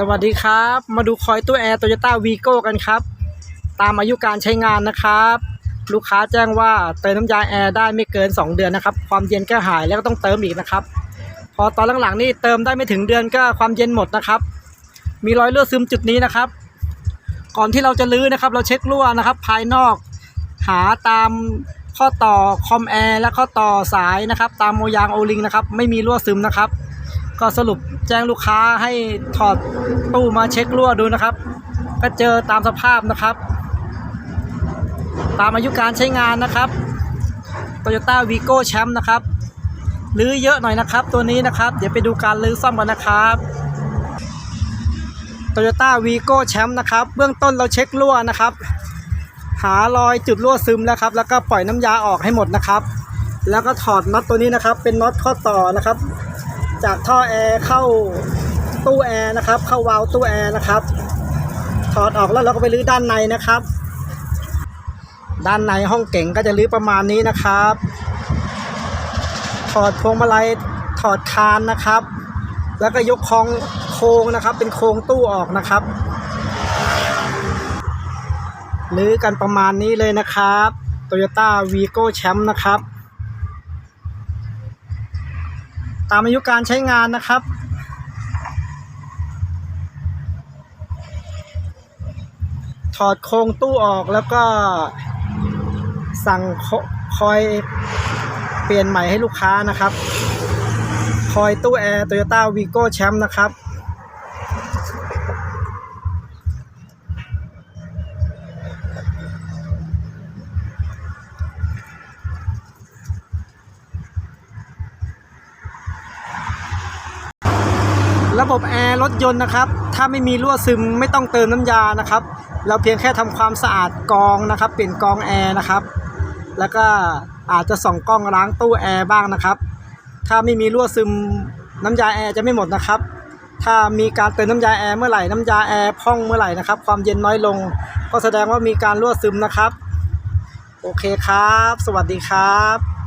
สวัสดีครับ มาดูคอยตู้แอร์โตโยต้าวีโก้กันครับ ตามอายุการใช้งานนะครับ ลูกค้าแจ้งว่าเติมน้ำยาแอร์ได้ไม่เกิน 2 เดือนนะครับ ความเย็นก็หายแล้วก็ต้องเติมอีกนะครับ พอตอนหลังๆนี่เติมได้ไม่ถึงเดือนก็ความเย็นหมดนะครับ มีรอยรั่วซึมจุดนี้นะครับ ก่อนที่เราจะลื้อนะครับ เราเช็ครั่วนะครับ ภายนอก หาตามข้อต่อคอมแอร์และข้อต่อสายนะครับ ตามโมยางโอลิงนะครับ ไม่มีรั่วซึมนะครับ ก็สรุปแจ้งลูกค้าให้ถอดตู้มาเช็ครั่วดูนะครับ ก็เจอตามสภาพนะครับ ตามอายุการใช้งานนะครับ Toyota Vigo Champ นะครับลื้อเยอะหน่อยนะครับ ตัวนี้นะครับ เดี๋ยวไปดูการลื้อซ่อมกันนะครับ Toyota Vigo Champ นะครับ เบื้องต้นเราเช็ครั่วนะครับ หารอยจุดรั่วซึมแล้วครับ แล้วก็ปล่อยน้ำยาออกให้หมดนะครับ แล้วก็ถอดน็อตตัวนี้นะครับ เป็นน็อตข้อต่อนะครับ จากท่อแอร์เข้าตู้แอร์นะครับ เข้าวาล์วตู้แอร์นะครับ ถอดออกแล้วเราก็ไปรื้อด้านในนะครับ ด้านในห้องเก่งก็จะรื้อประมาณนี้นะครับ ถอดพวงมาลัยถอดคานนะครับ แล้วก็ยกคองโครงนะครับ เป็นโครงตู้ออกนะครับรื้อกันประมาณนี้เลยนะครับ Toyota Vigo Champ นะครับ ตามอายุการใช้งานนะครับ ถอดโครงตู้ออกแล้วก็สั่งคคอยเปลี่ยนใหม่ให้ลูกค้านะครับ คอยตู้แอร์ Toyota Vigo Champ นะครับ ระบบแอร์รถยนต์นะครับ ถ้าไม่มีรั่วซึมไม่ต้องเติมน้ำยานะครับ เราเพียงแค่ทำความสะอาดกองนะครับ เปลี่ยนกองแอร์นะครับ แล้วก็อาจจะส่องกล้องล้างตู้แอร์บ้างนะครับ ถ้าไม่มีรั่วซึมน้ำยาแอร์จะไม่หมดนะครับ ถ้ามีการเติมน้ำยาแอร์เมื่อไหร่น้ำยาแอร์พ่องเมื่อไหร่นะครับ ความเย็นน้อยลง ก็แสดงว่ามีการรั่วซึมนะครับ โอเคครับ สวัสดีครับ